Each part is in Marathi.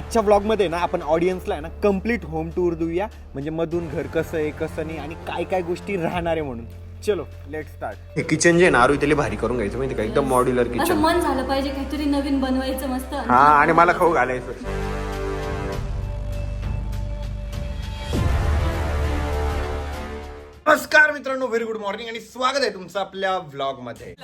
आजच्या ब्लॉगमध्ये ना आपण ऑडियन्सला आहे ना कंप्लीट होम टूर देऊया. म्हणजे मधून घर कसं आहे कसं नाही आणि काय काय गोष्टी राहणार आहे म्हणून. चलो लेट स्टार्ट हे किचन जे ना त्याला भारी करून घ्यायचं माहिती का? एकदम मॉड्युलर असं किचन मन झालं पाहिजे काहीतरी नवीन बनवायचं मस्त. हा आणि मला खाऊ घालायचं. नमस्कार मित्रांनो व्हेरी गुड मॉर्निंग आणि स्वागत आहे तुमचं आपल्या व्लॉगमध्ये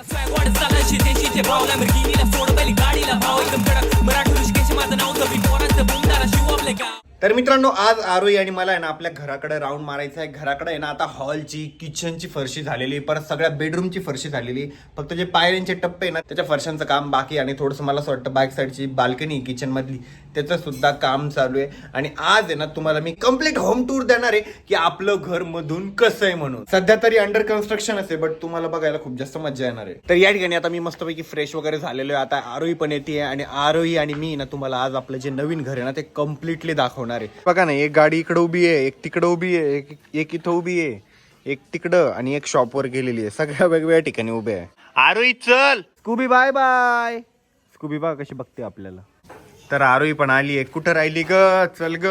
तरी मित्रांनो आज आरोही आणि मला आहे ना आपल्या घराकडे राऊंड मारायचं आहे. घराकडे आहे ना आता हॉलची किचनची फरशी झालेली परत सगळ्या बेडरूमची फरशी झालेली. फक्त जे पायऱ्यांचे टप्पे आहे ना त्याच्या फरशांचं काम बाकी आणि थोडंसं मला असं वाटतं बॅक साईडची बाल्कनी किचन मधली त्याचं सुद्धा काम चालू आहे. आणि आज आहे ना तुम्हाला मी कंप्लीट होम टूर देणार आहे की आपलं घर मधून कसं आहे म्हणून. सध्या तरी अंडर कन्स्ट्रक्शन असे बट तुम्हाला बघायला खूप जास्त मजा येणार आहे. तर या ठिकाणी आता मी मस्तपैकी फ्रेश वगैरे झालेलो आहे. आता आरोही पण येते आणि आरोही आणि मी ना तुम्हाला आज आपलं जे नवीन घर आहे ना ते कम्प्लिटली दाखवणार आहे. बघा ना एक गाडी इकडं उभी आहे एक तिकडं उभी आहे एक एक इथं उभी आहे एक तिकडं आणि एक शॉपवर गेलेली आहे. सगळ्या वेगवेगळ्या ठिकाणी उभे आहे. आरोही चल! स्कूबी बाय बाय स्कूबी बा कशी बघते आपल्याला. तर आरोही पण आली आहे. कुठं राहिली ग? चल ग.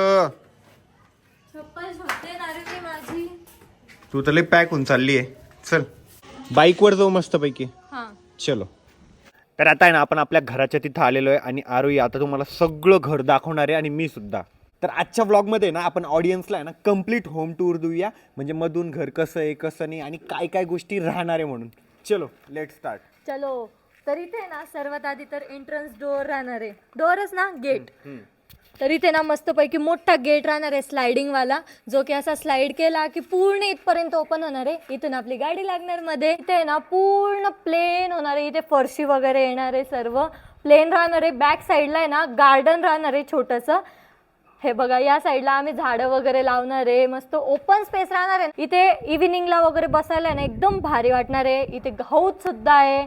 ती तर लई पॅक होऊन चालली आहे. चल. बाईकवर जाऊ मस्तपैकी. हा. चलो. तर आता आहे ना आपण आपल्या घराच्या तिथं आलेलो आहे आणि आरोही आता तुम्हाला सगळं घर दाखवणार आहे आणि मी सुद्धा. तर आजच्या व्लॉगमध्ये ना आपण ऑडियन्सला आहे ना कंप्लीट होम टूर देऊया. म्हणजे मधून घर कसं आहे कसं नाही आणि काय काय गोष्टी राहणार आहे म्हणून. चलो लेट स्टार्ट चलो. तर इथे ना सर्वात आधी तर एंट्रन्स डोअर राहणार आहे. डोअरच ना गेट तर इथे ना मस्तपैकी मोठा गेट राहणार आहे स्लायडिंग वाला जो की असा स्लाइड केला की पूर्ण इथपर्यंत ओपन होणार आहे. इथून आपली गाडी लागणार मध्ये. इथे ना पूर्ण प्लेन होणार आहे. इथे फरशी वगैरे येणार आहे सर्व. प्लेन राहणार आहे. बॅक साईडला आहे ना गार्डन राहणार आहे छोटंसं. हे बघा या साईडला आम्ही झाडं वगैरे लावणार आहे. मस्त ओपन स्पेस राहणार आहे. इथे इव्हिनिंगला वगैरे बसायला ना एकदम भारी वाटणार आहे. इथे सुद्धा आहे.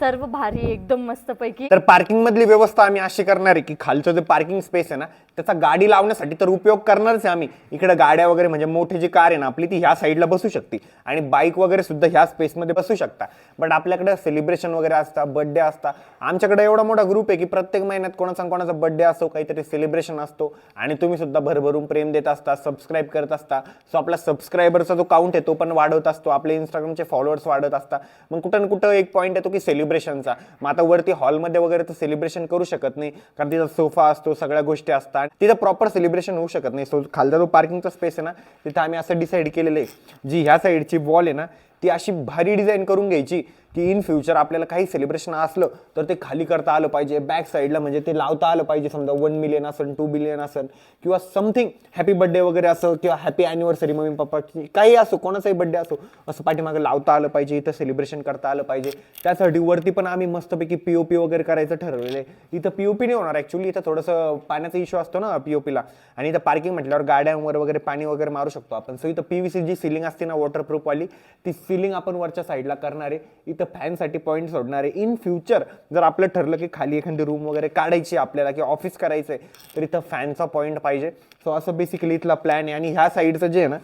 सर्व भारी एकदम मस्त पैकी तर पार्किंग मधली व्यवस्था आम्ही अशी करणार आहे की खालचं जे पार्किंग स्पेस आहे ना त्याचा गाडी लावण्यासाठी तर उपयोग करणारच आहे आम्ही. इकडे गाड्या वगैरे म्हणजे मोठी जी कार आहे ना आपली ती ह्या साईडला बसू शकते. आणि बाईक वगैरे सुद्धा ह्या स्पेसमध्ये बसू शकता. बट आपल्याकडे सेलिब्रेशन वगैरे असतात बर्थडे असतात आमच्याकडे एवढा मोठा ग्रुप आहे की प्रत्येक महिन्यात कोणाचा कोणाचा बर्थडे असतो काहीतरी सेलिब्रेशन असतो. आणि तुम्ही सुद्धा भरभरून प्रेम देत असता सबस्क्राईब करत असता. सो आपला सबस्क्रायबरचा जो काउंट आहे तो पण वाढवत असतो. आपले इंस्टाग्रामचे फॉलोअर्स वाढत असतात मग कुठं ना कुठं एक पॉईंट येतो की सेलिब्रेशनचा मग आता वरती हॉलमध्ये वगैरे तर सेलिब्रेशन करू शकत नाही. कारण तिथं सोफा असतो सगळ्या गोष्टी असतात. तिथं प्रॉपर सेलिब्रेशन होऊ शकत नाही. सो खालचा जो पार्किंगचा स्पेस आहे ना तिथं आम्ही असं डिसाईड केलेलं आहे. जी ह्या साईडची वॉल आहे ना ती अशी भारी डिझाईन करून घ्यायची. की इन फ्युचर आपल्याला काही सेलिब्रेशन असलं तर ते खाली करता आलं पाहिजे. बॅक साईडला म्हणजे ते लावता आलं पाहिजे. समजा वन मिलियन असेल टू बिलियन असेल किंवा समथिंग हॅपी बर्थडे वगैरे असं किंवा हॅपी अॅनिव्हर्सरी मम्मी पप्पाची काही असो कोणाचाही बर्थडे असो असं पाठीमागे लावता आलं पाहिजे इथं सेलिब्रेशन करता आलं पाहिजे. त्यासाठी वरती पण आम्ही मस्तपैकी पी ओ पी वगैरे करायचं ठरवलेलं आहे. इथं पी ओ पी नाही होणार ॲक्च्युली इथं थोडंसं पाण्याचा इश्यू असतो ना पी ओ पीला आणि इथं पार्किंग म्हटल्यावर गाड्यांवर वगैरे पाणी वगैरे मारू शकतो आपण. सो इथं पी वी सी जी सिलिंग असते ना वॉटरप्रूफवाली ती सिलिंग आपण वरच्या साईडला करणार आहे. इथं फॅनसाठी पॉईंट सोडणार. आहे इन फ्युचर जर आपलं ठरलं की खाली एखादी रूम वगैरे काढायची आपल्याला किंवा ऑफिस करायचं आहे तर इथं फॅनचा पॉईंट पाहिजे. सो असं बेसिकली इथला प्लॅन आहे. आणि ह्या साईडचं जे आहे ना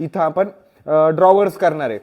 इथं आपण ड्रॉवर्स करणार आहे.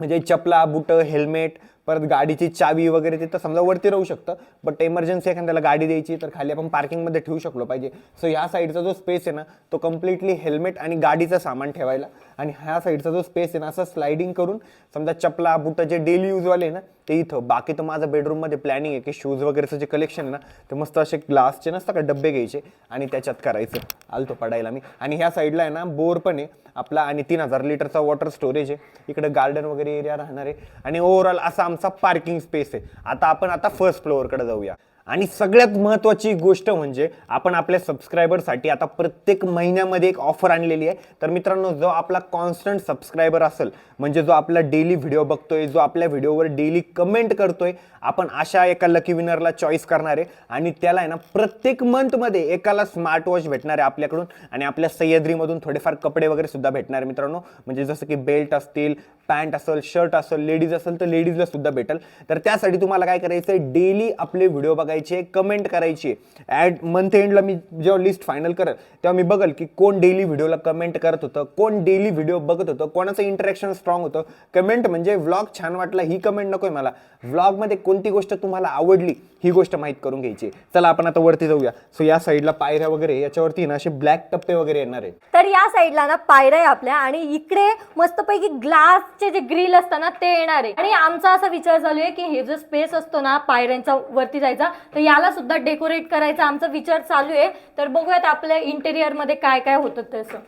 म्हणजे चपला बुटं हेल्मेट परत गाडीची चावी वगैरे तिथं समजा वरती राहू शकतं बट इमर्जन्सी एखाद्याला गाडी द्यायची तर खाली आपण पार्किंगमध्ये ठेवू शकलो पाहिजे. सो ह्या साईडचा जो स्पेस आहे ना तो कम्प्लिटली हेल्मेट आणि गाडीचं सामान ठेवायला. आणि ह्या साईडचा जो स्पेस आहे ना असं स्लायडिंग करून समजा चपला बुटं जे डेली यूजवाले आहे ना ते इथं. बाकी तर माझं बेडरूममध्ये प्लॅनिंग आहे की शूज वगैरेचं जे कलेक्शन आहे ना ते मस्त असे ग्लासचे नसतं का डब्बे घ्यायचे आणि त्याच्यात करायचं. आलतो पडायला मी. आणि ह्या साईडला आहे ना बोर पण आहे आपला आणि तीन हजार लिटरचा वॉटर स्टोरेज आहे. इकडे गार्डन वगैरे एरिया राहणार आहे. आणि ओव्हरऑल असा आमचा पार्किंग स्पेस आहे. आता आपण आता फर्स्ट फ्लोअरकडे जाऊया. आणि सगळ्यात महत्त्वाची गोष्ट म्हणजे आपण आपल्या सबस्क्रायबरसाठी आता प्रत्येक महिन्यामध्ये एक ऑफर आणलेली आहे. तर मित्रांनो जो आपला कॉन्स्टंट सबस्क्रायबर असेल म्हणजे जो आपला डेली व्हिडिओ बघतोय जो आपल्या व्हिडिओवर डेली कमेंट करतोय आपण अशा एका लकी विनरला चॉईस करणार आहे. आणि त्याला आहे ना प्रत्येक मंथमध्ये एकाला स्मार्ट वॉच भेटणार आहे आपल्याकडून. आणि आपल्या सह्याद्रीमधून थोडेफार कपडे वगैरे सुद्धा भेटणार आहे मित्रांनो. म्हणजे जसं की बेल्ट असतील पॅन्ट असेल शर्ट असेल लेडीज असेल तर लेडीजला सुद्धा भेटेल. तर त्यासाठी तुम्हाला काय करायचं आहे डेली आपले व्हिडिओ बघायचे करायची आहे कमेंट करायची आहे. ॲट मंथ एंडला मी जेव्हा लिस्ट फायनल करत तेव्हा मी बघल की कोण डेली व्हिडिओला कमेंट करत होतं कोण डेली व्हिडिओ बघत होतं कोणाचं इंटरॅक्शन स्ट्रॉंग होतं. कमेंट म्हणजे व्लॉग छान वाटला ही कमेंट नको आहे मला व्लॉगमध्ये कोणती गोष्ट तुम्हाला आवडली ही गोष्ट माहीत करून घ्यायची चला आपण आता वरती जाऊया. सो या साईडला पायऱ्या वगैरे याच्यावरती ना असे ब्लॅक टप्पे वगैरे येणार आहे तर या साईडला ना पायऱ्या आहे आपल्या आणि इकडे मस्तपैकी ग्लासचे जे ग्रिल असतात ना ते येणार आहे. आणि आमचा असा विचार चालू आहे की हे जो स्पेस असतो ना पायऱ्यांचा वरती जायचा तर याला सुद्धा डेकोरेट करायचा आमचा विचार चालू आहे. तर बघूयात आपल्या इंटेरियरमध्ये काय काय होतं तसं.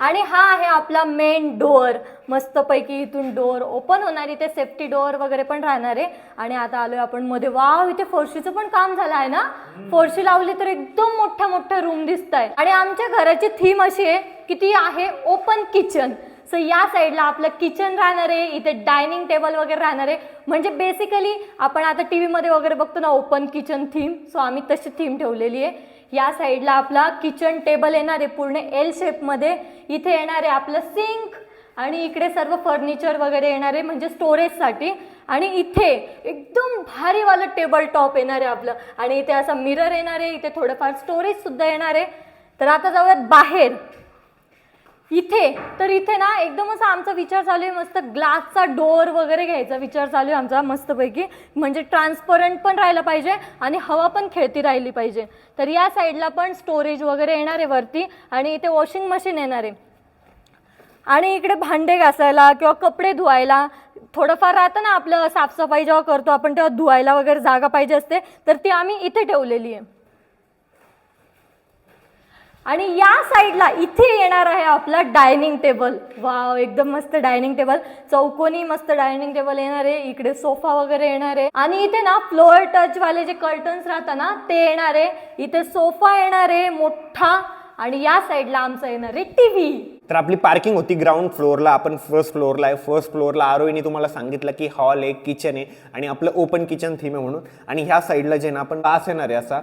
आणि हा आहे आपला मेन डोअर मस्तपैकी इथून डोअर ओपन होणार इथे सेफ्टी डोअर वगैरे पण राहणार आहे. आणि आता आलोय आपण मध्ये. वाव इथे फरशीचं पण काम झालं आहे ना? फरशी लावली तर एकदम मोठ्या मोठ्या रूम दिसत आहे आणि आमच्या घराची थीम अशी आहे की ती आहे ओपन किचन सो या साईडला आपलं किचन राहणार आहे इथे डायनिंग टेबल वगैरे राहणार. आहे म्हणजे बेसिकली आपण आता टी व्हीमध्ये वगैरे बघतो ना ओपन किचन थीम सो आम्ही तशी थीम ठेवलेली आहे. या साईडला आपला किचन टेबल येणार आहे पूर्ण एल शेपमध्ये इथे येणार आहे आपलं सिंक आणि इकडे सर्व फर्निचर वगैरे येणार आहे म्हणजे स्टोरेजसाठी आणि इथे एकदम भारीवालं टेबल टॉप येणार आहे आपलं. आणि इथे असा मिरर येणार आहे इथे थोडंफार स्टोरेजसुद्धा येणार. आहे तर आता जाऊयात बाहेर. इथे तर इथे ना एकदम असा आमचा विचार चालू आहे मस्त ग्लासचा डोअर वगैरे घ्यायचा विचार चालू आहे आमचा मस्तपैकी. म्हणजे ट्रान्सपरंट पण राहिला पाहिजे आणि हवा पण खेळती राहिली पाहिजे. तर या साईडला पण स्टोरेज वगैरे येणार आहे वरती आणि इथे वॉशिंग मशीन येणार आहे. आणि इकडे भांडे घासायला किंवा कपडे धुवायला थोडंफार राहतं ना आपलं साफसफाई जेव्हा करतो आपण तेव्हा धुवायला वगैरे जागा पाहिजे असते तर ती आम्ही इथे ठेवलेली आहे. आणि या साईडला इथे येणार आहे आपला डायनिंग टेबल. वाव एकदम मस्त डायनिंग टेबल. चौकोनी मस्त डायनिंग टेबल येणार आहे. इकडे सोफा वगैरे येणार आहे. आणि इथे ना फ्लोअर टच वाले जे कर्टन्स राहतात ना ते येणार आहे. इथे सोफा येणार आहे मोठा. आणि या साईडला आमचा येणार आहे टीव्ही. तर आपली पार्किंग होती ग्राउंड फ्लोअरला आपण फर्स्ट फ्लोअरला आहे. फर्स्ट फ्लोअरला आरोईने तुम्हाला सांगितलं की हॉल आहे किचन आहे आणि आपलं ओपन किचन थीम आहे म्हणून. आणि ह्या साईडला जे ना आपण ग्लास येणार आहे. असा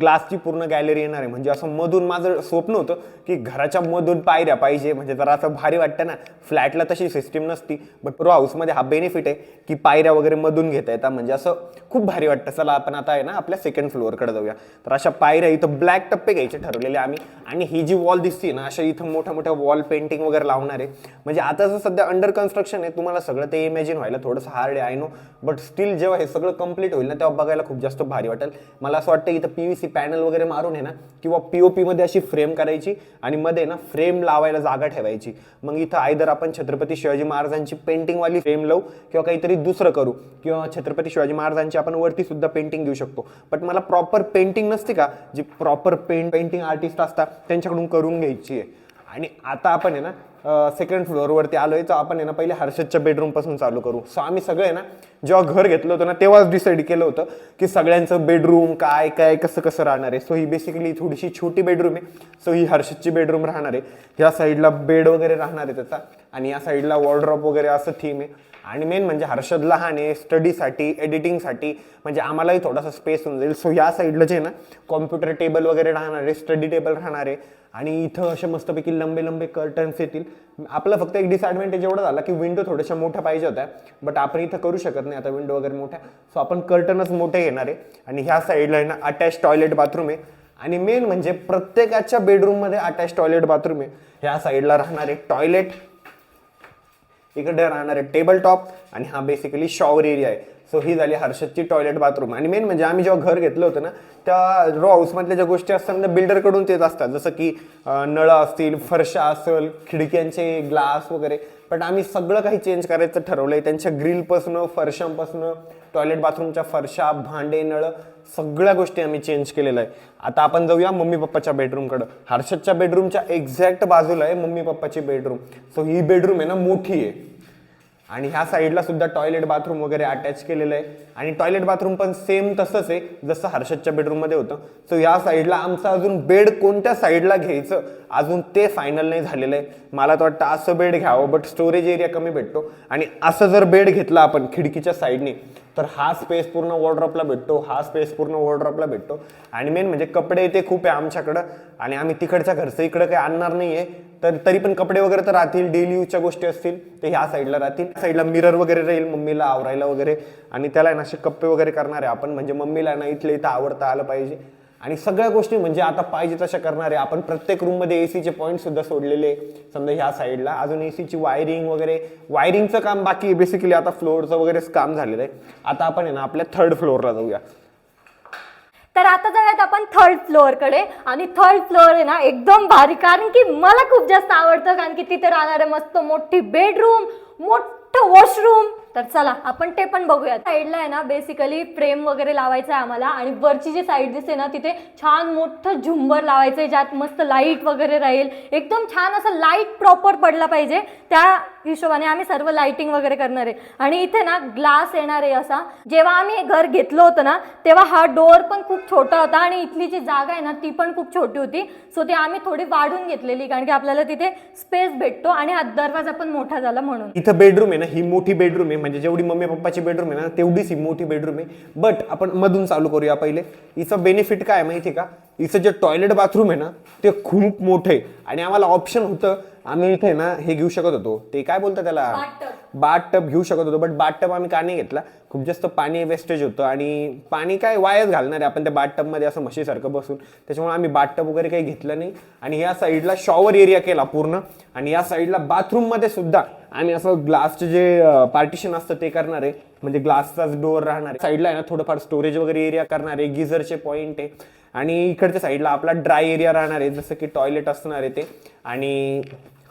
ग्लासची पूर्ण गॅलरी येणार आहे. म्हणजे असं मधून माझं स्वप्न होतं की घराच्या मधून पायऱ्या पाहिजे. म्हणजे जरा असं भारी वाटतं ना. फ्लॅटला तशी सिस्टीम नसती. बट रो हाऊसमध्ये हा बेनिफिट आहे की पायऱ्या वगैरे मधून घेता येतात. म्हणजे असं खूप भारी वाटतं. चला आपण आता आहे ना आपल्या सेकंड फ्लोअरकडे जाऊया. तर अशा पायऱ्या इथं ब्लॅक टप्पे घ्यायचे ठरवलेले आम्ही. आणि ही जी वॉल दिसते ना अशा इथं मोठ्या मोठ्या वॉल पेंटिंग वगैरे लावणार आहे. म्हणजे आता जर सध्या अंडर कन्स्ट्रक्शन आहे तुम्हाला सगळं ते इमॅजिन व्हायला थोडंसं हार्ड आहे आय नो बट स्टील जेव्हा हे सगळं कंप्लीट होईल ना तेव्हा बघायला खूप जास्त भारी वाटेल. मला असं वाटतं इथं पी व्ही सी पॅनल वगैरे मारून आहे ना किंवा पी ओ पीमध्ये अशी फ्रेम करायची आणि मध्ये ना फ्रेम लावायला जागा ठेवायची. मग इथं आयदर आपण छत्रपती शिवाजी महाराजांची पेंटिंगवाली फ्रेम लावू किंवा काहीतरी दुसरं करू किंवा छत्रपती शिवाजी महाराजांची आपण वरती सुद्धा पेंटिंग देऊ शकतो. बट मला प्रॉपर पेंटिंग नसते का जी प्रॉपर पेंट पेंटिंग आर्टिस्ट असतात त्यांच्याकडून करून घ्यायची आहे. आणि आता आपण आहे ना सेकंड फ्लोअरवरती आलो आहे तर आपण आहे ना पहिले हर्षदच्या बेडरूमपासून चालू करू. सो आम्ही सगळे आहे ना जेव्हा घर घेतलं होतं ना तेव्हाच डिसाईड केलं होतं की सगळ्यांचं बेडरूम काय काय कसं कसं राहणार आहे. सो ही बेसिकली थोडीशी छोटी बेडरूम आहे. सो ही हर्षदची बेडरूम राहणार आहे. ह्या साईडला बेड वगैरे राहणार आहे त्याचा. आणि या साईडला वॉर्ड्रॉप वगैरे असं थीम आहे. आणि मेन म्हणजे हर्षद लहान आहे स्टडीसाठी एडिटिंगसाठी म्हणजे आम्हालाही थोडासा स्पेस होऊन जाईल. सो या साईडला जे ना कॉम्प्युटर टेबल वगैरे राहणार आहे स्टडी टेबल राहणार आहे. आणि इथं असे मस्तपैकी लंबे लंबे कर्टन्स येतील. आपलं फक्त एक डिसॲडव्हान्टेज एवढं झाला की विंडो थोड्याशा मोठ्या पाहिजे होत्या. बट आपण इथं करू शकत नाही आता विंडो वगैरे मोठ्या. सो आपण कर्टनच मोठे घेणार आहे. आणि ह्या साईडला आहे ना अटॅच टॉयलेट बाथरूम आहे. आणि मेन म्हणजे प्रत्येकाच्या बेडरूममध्ये अटॅच टॉयलेट बाथरूम आहे. ह्या साईडला राहणार आहे टॉयलेट इकडे राहणार आहे टेबल टॉप आणि हा बेसिकली शॉवर एरिया आहे. सो ही झाली हर्षदची टॉयलेट बाथरूम आणि मेन म्हणजे आम्ही जेव्हा घर घेतलं होतं ना त्या रो हाऊसमधल्या ज्या गोष्टी असतात ना बिल्डरकडून तेच असतात. जसं की नळं असतील फरशा असेल खिडक्यांचे ग्लास वगैरे. पण आम्ही सगळं काही चेंज करायचं ठरवलं आहे त्यांच्या ग्रिलपासनं फरशांपासनं टॉयलेट बाथरूमच्या फरशा भांडे नळं सगळ्या गोष्टी आम्ही चेंज केलेलं आहे आता आपण जाऊया मम्मी पप्पाच्या बेडरूमकडं हर्षदच्या बेडरूमच्या एक्झॅक्ट बाजूला आहे मम्मी पप्पाची बेडरूम सो ही बेडरूम आहे ना मोठी आहे. आणि ह्या साईडला सुद्धा टॉयलेट बाथरूम वगैरे अटॅच केलेलं आहे. आणि टॉयलेट बाथरूम पण सेम तसंच आहे जसं हर्षदच्या बेडरूममध्ये होतं. सो या साईडला आमचं अजून बेड कोणत्या साईडला घ्यायचं? अजून ते फायनल नाही झालेलं आहे. मला तर वाटतं असं बेड घ्यावं बट स्टोरेज एरिया कमी भेटतो. आणि असं जर बेड घेतला आपण खिडकीच्या साईडने तर हा स्पेस पूर्ण वॉर्ड्रॉपला भेटतो हा स्पेस पूर्ण वॉर्ड्रॉपला भेटतो. आणि मेन म्हणजे कपडे ते खूप आहे आमच्याकडं. आणि आम्ही तिकडच्या घरचं इकडं काही आणणार नाही आहे तर तरी पण कपडे वगैरे तर राहतील डेली यूजच्या गोष्टी असतील ते ह्या साईडला राहतील. साईडला मिरर वगैरे राहील मम्मीला आवरायला वगैरे. आणि त्याला ना असे कप्पे वगैरे करणार आहे आपण. म्हणजे मम्मीला ना इथले इथं आवडता आलं पाहिजे. आणि सगळ्या गोष्टी म्हणजे आता पाहिजे तशा करणारे आपण प्रत्येक रूममध्ये एसीचे पॉईंट सुद्धा सोडलेले. समजा ह्या साईडला अजून एसीची वायरिंग वगैरे. वायरिंगचं काम बाकी बेसिकली आता फ्लोअरचं वगैरे काम झालेलं आहे. आता आपण आहे ना आपल्या थर्ड फ्लोअरला जाऊया. तर आता जाऊयात आपण थर्ड फ्लोअरकडे. आणि थर्ड फ्लोअर आहे ना एकदम भारी. कारण की मला खूप जास्त आवडतं कारण की तिथे राहणारे मस्त मोठी बेडरूम मोठं वॉशरूम तर चला आपण ते पण बघूया साईडला आहे ना बेसिकली फ्रेम वगैरे लावायचं आहे आम्हाला आणि वरची जी साईड दिसते ना तिथे छान मोठं झुंबर लावायचं आहे ज्यात मस्त लाइट वगैरे राहील. एकदम छान असं लाइट प्रॉपर पडला पाहिजे. त्या हिशोबाने आम्ही सर्व लाईटिंग वगैरे करणार आहे. आणि इथे ना ग्लास येणार आहे असा. जेव्हा आम्ही हे घर घेतलं होतं ना तेव्हा हा डोअर पण खूप छोटा होता आणि इथली जी जागा आहे ना ती पण खूप छोटी होती. सो ती आम्ही थोडी वाढून घेतलेली कारण की आपल्याला तिथे स्पेस भेटतो आणि हा दरवाजा पण मोठा झाला म्हणून. इथं बेडरूम आहे ना ही मोठी बेडरूम आहे. म्हणजे जेवढी मम्मी पप्पाची बेडरूम आहे ना तेवढीच ही मोठी बेडरूम आहे. बट आपण मधून चालू करूया पहिले. हिचं बेनिफिट काय माहिती आहे का? हिचं जे टॉयलेट बाथरूम आहे ना ते खूप मोठं आहे. आणि आम्हाला ऑप्शन होतं आम्ही इथे ना हे घेऊ शकत होतो. ते काय बोलतात त्याला? Bathtub. बाट टब घेऊ शकत होतो बट बाट टब आम्ही का नाही घेतला? खूप जास्त पाणी वेस्टेज होतं आणि पाणी काय वायाच घालणार आहे आपण त्या बाथटबमध्ये असं म्हशीसारखं बसून. त्याच्यामुळे आम्ही बाट टब वगैरे काही घेतलं नाही. आणि या साईडला शॉवर एरिया केला पूर्ण. आणि या साईडला बाथरूममध्ये सुद्धा आम्ही असं ग्लासचं जे पार्टिशन असतं ते करणार आहे. म्हणजे ग्लासचाच डोअर राहणार आहे. साईडला आहे ना थोडंफार स्टोरेज वगैरे एरिया करणार आहे. गिझरचे पॉईंट आहे. आणि इकडच्या साईडला आपला ड्राय एरिया राहणार आहे. जसं की टॉयलेट असणार आहे ते. आणि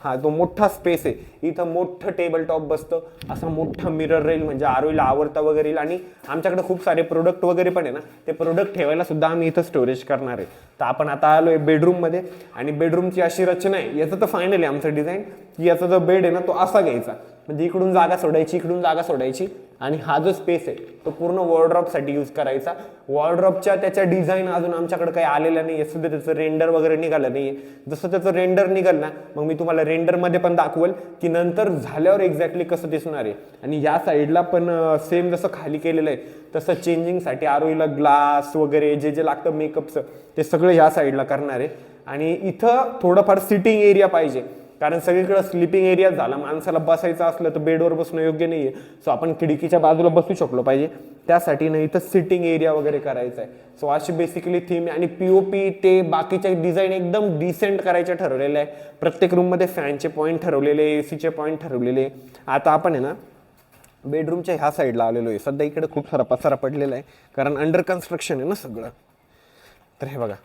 हा तो मोठा स्पेस आहे इथं मोठं टेबल टॉप बसतं. असा मोठा मिरर राहील म्हणजे आरोईला आवडता वगैरे येईल आणि आमच्याकडे खूप सारे प्रोडक्ट वगैरे पण आहे ना ते प्रोडक्ट ठेवायला सुद्धा आम्ही इथं स्टोरेज करणार आहे. तर आपण आता आलो आहे बेडरूममध्ये आणि बेडरूमची अशी रचना आहे. याचं तर फायनल आहे आमचं डिझाईन की याचा जो बेड आहे ना तो असा घ्यायचा. म्हणजे इकडून जागा सोडायची इकडून जागा सोडायची. आणि हा जो स्पेस आहे तो पूर्ण वॉर्ड्रॉपसाठी यूज करायचा. वॉर्ड्रॉपच्या त्याच्या डिझाईन अजून आमच्याकडे काही आलेलं नाही आहे सुद्धा त्याचं रेंडर वगैरे निघालं नाही आहे जसं त्याचं रेंडर निघाल ना मग मी तुम्हाला रेंडरमध्ये पण दाखवेल की नंतर झाल्यावर एक्झॅक्टली कसं दिसणार आहे. आणि या साईडला पण सेम जसं खाली केलेलं आहे तसं चेंजिंगसाठी आरोईला ग्लास वगैरे जे जे लागतं मेकअपचं ते सगळं ह्या साईडला करणार आहे. आणि इथं थोडंफार सिटिंग एरिया पाहिजे. कारण सगळीकडं स्लिपिंग एरिया झाला. माणसाला बसायचं असलं तर बेडवर बसणं योग्य नाही आहे सो आपण खिडकीच्या बाजूला बसू शकलो पाहिजे. त्यासाठी नाही तर सिटिंग एरिया वगैरे करायचा आहे. सो अशी बेसिकली थीम आणि पी ओ पी ते बाकीचे डिझाईन एकदम डिसेंट करायचे ठरवलेलं आहे. प्रत्येक रूममध्ये फॅनचे पॉईंट ठरवलेले ए सीचे पॉईंट ठरवलेले आता आपण आहे ना बेडरूमच्या ह्या साईडला आलेलो आहे. सध्या इकडे खूप सारा पसारा पडलेला आहे. कारण अंडर कन्स्ट्रक्शन आहे ना सगळं. तर हे बघा.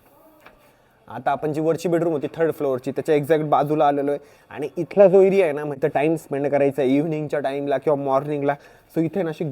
आता आपण जी वरची बेडरूम होती थर्ड फ्लोअरची त्याच्या एक्झॅक्ट बाजूला आलेलो आहे. आणि इथला जो एरिया आहे ना म्हणजे टाइम स्पेंड करायचा आहे इव्हिनिंगच्या टाईमला किंवा मॉर्निंगला सो इथे ना अशी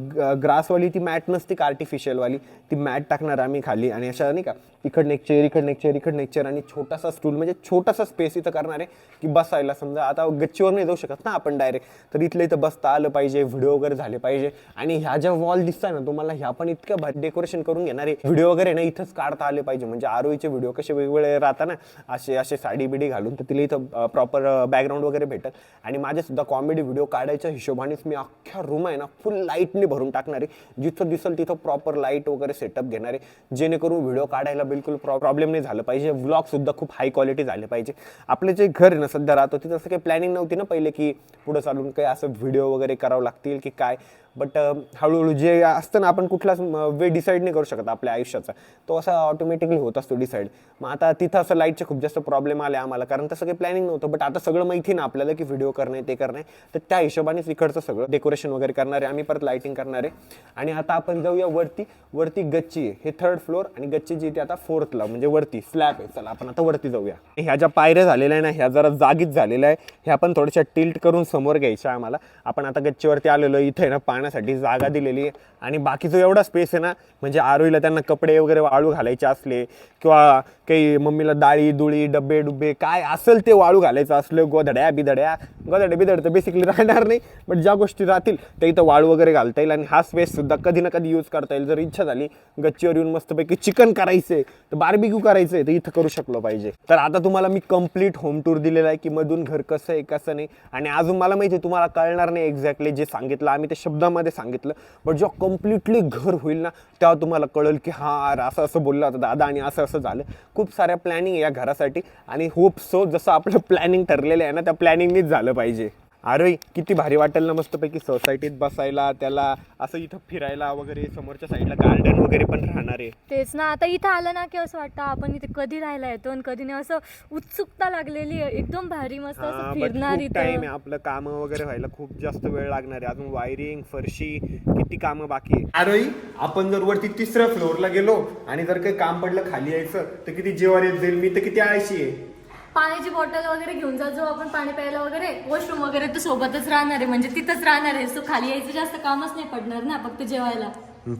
ग्रासवाली ती मॅट नसते का आर्टिफिशियलवाली ती मॅट टाकणार आम्ही खाली आणि अशा नाही का इकडनं एक चेअर इकडनं एक चेअर इकडनं एक चेअर आणि छोटासा स्टूल म्हणजे छोटासा स्पेस इथं करणार आहे की बसायला समजा आता गच्चीवर नाही जाऊ शकत ना आपण डायरेक्ट तर इथलं इथं बसता आलं पाहिजे व्हिडिओ वगैरे झाले पाहिजे आणि ह्या ज्या वॉल दिसताय ना तुम्हाला ह्या पण इतक्या भारी डेकोरेशन करून घेणार आहे व्हिडिओ वगैरे ना इथंच काढता आले पाहिजे. म्हणजे आरोईचे व्हिडिओ कसे वेगवेगळे राहतात ना असे असे साडी बिडी घालून तर तिला इथं प्रॉपर बॅकग्राऊंड वगैरे भेटत. आणि माझे सुद्धा कॉमेडी व्हिडिओ काढायच्या हिशोबानेच मी अख्ख्या रूम आहे ना फुल लाईटने भरून टाकणार आहे जिथं दिसेल तिथं प्रॉपर लाइट वगैरे सेटअप घेणार आहे जेणेकरून व्हिडिओ काढायला बिलकुल प्रॉ प्रॉब्लेम नाही झालं पाहिजे. व्लॉगसुद्धा खूप हाय क्वालिटी झाले पाहिजे. आपलं जे घर आहे ना सध्या राहतो तिथं असं काही प्लॅनिंग नव्हती ना पहिले की पुढं चालून काही असं व्हिडिओ वगैरे करावं लागतील की काय. बट हळूहळू जे असतं ना आपण कुठलाच वे डिसाईड नाही करू शकत आपल्या आयुष्याचा. तो असा ऑटोमॅटिकली होत असतो डिसाईड मग आता तिथं असं लाईटचे खूप जास्त प्रॉब्लेम आले आम्हाला कारण तसं काही प्लॅनिंग नव्हतं. बट आता सगळं माहिती ना आपल्याला की व्हिडिओ करणे ते करणे. तर त्या हिशोबानेच इकडचं सगळं डेकोरेशन वगैरे करणार आहे आम्ही परत लाईटिंग करणार आहे. आणि आता आपण जाऊया वरती. वरती गच्ची आहे. हे थर्ड फ्लोअर आणि गच्ची जी ती आता फोर्थला म्हणजे वरती स्लॅब आहे. चला आपण आता वरती जाऊया. ह्या ज्या पायऱ्या झालेल्या आहे ना ह्या जरा जागीच झालेल्या आहे. ह्या पण थोड्याशा टिल्ट करून समोर घ्यायच्या आम्हाला. आपण आता गच्चीवरती आलेलो इथे आहे ना पाण्यासाठी जागा दिलेली आहे. आणि बाकीचा एवढा स्पेस आहे ना म्हणजे आरोईला त्यांना कपडे वगैरे वाळू घालायचे असले किंवा काही मम्मीला डाळी दुळी डबे डुबे काय असेल ते वाळू घालायचं असलं गोधड्या बिधड्या. गोधड्या बिधड तर बेसिकली राहणार नाही बट ज्या गोष्टी राहतील त्या इथं वाळू वगैरे घालता येईल आणि हा स्पेस सुद्धा कधी ना कधी यूज करता येईल. जर इच्छा झाली गच्चीवर येऊन मस्तपैकी चिकन करायचंय तर बार्बिक्यू करायचंय तर इथं करू शकलो पाहिजे. तर आता तुम्हाला मी कंप्लीट होम टूर दिलेला आहे की मधून घर कसं आहे कसं नाही. आणि अजून मला माहिती आहे तुम्हाला कळणार नाही एक्झॅक्टली जे सांगितलं. आम्ही ते शब्दामध्ये सांगितलं. बट जेव्हा कम्प्लिटली घर होईल ना तेव्हा तुम्हाला कळेल की हा अरे असं असं बोललं होतं दादा आणि असं असं झालं. खूप साऱ्या प्लॅनिंग या घरासाठी. आणि होप सो जसं आपलं प्लॅनिंग ठरलेलं आहे ना त्या प्लॅनिंगनीच झालं पाहिजे. अरे किती भारी वाटेल ना मस्तपैकी सोसायटीत बसायला त्याला असं इथं फिरायला वगैरे समोरच्या साईडला गार्डन वगैरे पण राहणार आहे. तेच ना आता इथं आलं ना की असं वाटतं आपण इथे कधी राहायला येतो आणि कधी नाही असं उत्सुकता लागलेली आहे. एकदम भारी मस्त हा, असं फिरणार टाइम इथं. आहे आपलं काम वगैरे व्हायला खूप जास्त वेळ लागणार आहे. अजून वायरिंग फरशी किती कामं बाकी आहे. अरे आपण जर वरती तिसऱ्या फ्लोअरला गेलो आणि जर काही काम पडलं खाली यायचं तर किती जेवण येत जाईल मी तर किती आळशी आहे. पाण्याची बॉटल वगैरे घेऊन जा जो आपण पाणी प्यायला वगैरे वॉशरूम वगैरे तर सोबतच राहणार आहे म्हणजे तिथंच राहणार आहे. सो खाली यायचं जास्त कामच नाही पडणार ना फक्त जेवायला.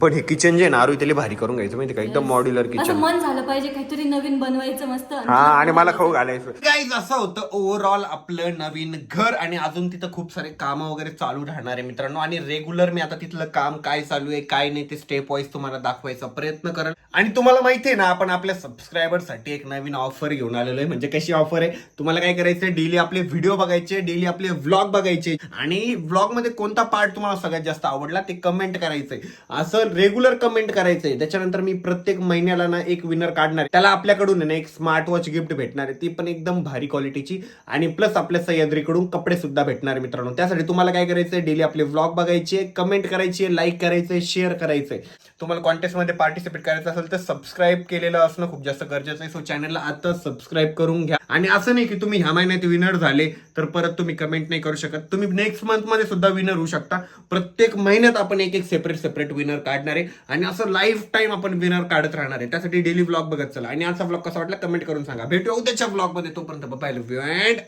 पण हे किचन जे ना त्याला भारी करून घ्यायचं माहिती का? एकदम मॉड्युलर असं किचन मन झालं पाहिजे काहीतरी नवीन बनवायचं मस्त. हा आणि मला खाऊ घालायचं. गाईज असं होतं ओव्हरऑल आपलं नवीन घर आणि अजून तिथं खूप सारे कामं वगैरे चालू राहणार आहे मित्रांनो. आणि रेग्युलर मी आता तिथलं काम काय चालू आहे काय नाही ते स्टेप वाईज तुम्हाला दाखवायचा प्रयत्न करेन. आणि तुम्हाला माहिती आहे ना आपण आपल्या सबस्क्रायबरसाठी एक नवीन ऑफर घेऊन आलेलो आहे. म्हणजे कशी ऑफर आहे? तुम्हाला काय करायचं डेली आपले व्हिडिओ बघायचे डेली आपले व्लॉग बघायचे आणि व्लॉगमध्ये कोणता पार्ट तुम्हाला सगळ्यात जास्त आवडला ते कमेंट करायचंय. असं रेग्युलर कमेंट करायचंय. त्याच्यानंतर मी प्रत्येक महिन्याला ना एक विनर काढणार त्याला आपल्याकडून ना एक स्मार्ट वॉच गिफ्ट भेटणार आहे. ती पण एकदम भारी क्वालिटीची आणि प्लस आपल्या सह्याद्रीकडून कपडे सुद्धा भेटणार आहे मित्रांनो. त्यासाठी तुम्हाला काय करायचंय? डेली आपले व्लॉग बघायचे कमेंट करायचे लाईक करायचे शेअर करायचंय. तुम्हाला कॉन्टेस्टमध्ये पार्टिसिपेट करायचं असेल तर सबस्क्राईब केलेलं असणं खूप जास्त गरजेचं आहे. सो चॅनलला आता सबस्क्राईब करून घ्या. आणि असं नाही की तुम्ही ह्या महिन्यात विनर झाले तर परत तुम्ही कमेंट नाही करू शकत. तुम्ही नेक्स्ट मंथमध्ये सुद्धा विनर होऊ शकता. प्रत्येक महिन्यात आपण एक एक सेपरेट सेपरेट विनर काढणार आहे. आणि असं लाईफ टाईम आपण विनर काढत राहणार आहे. त्यासाठी डेली ब्लॉग बघत चला. आणि आजचा ब्लॉग कसा वाटला कमेंट करून सांगा. भेटूया उद्याच्या ब्लॉगमध्ये तोपर्यंत bye love you and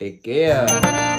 take care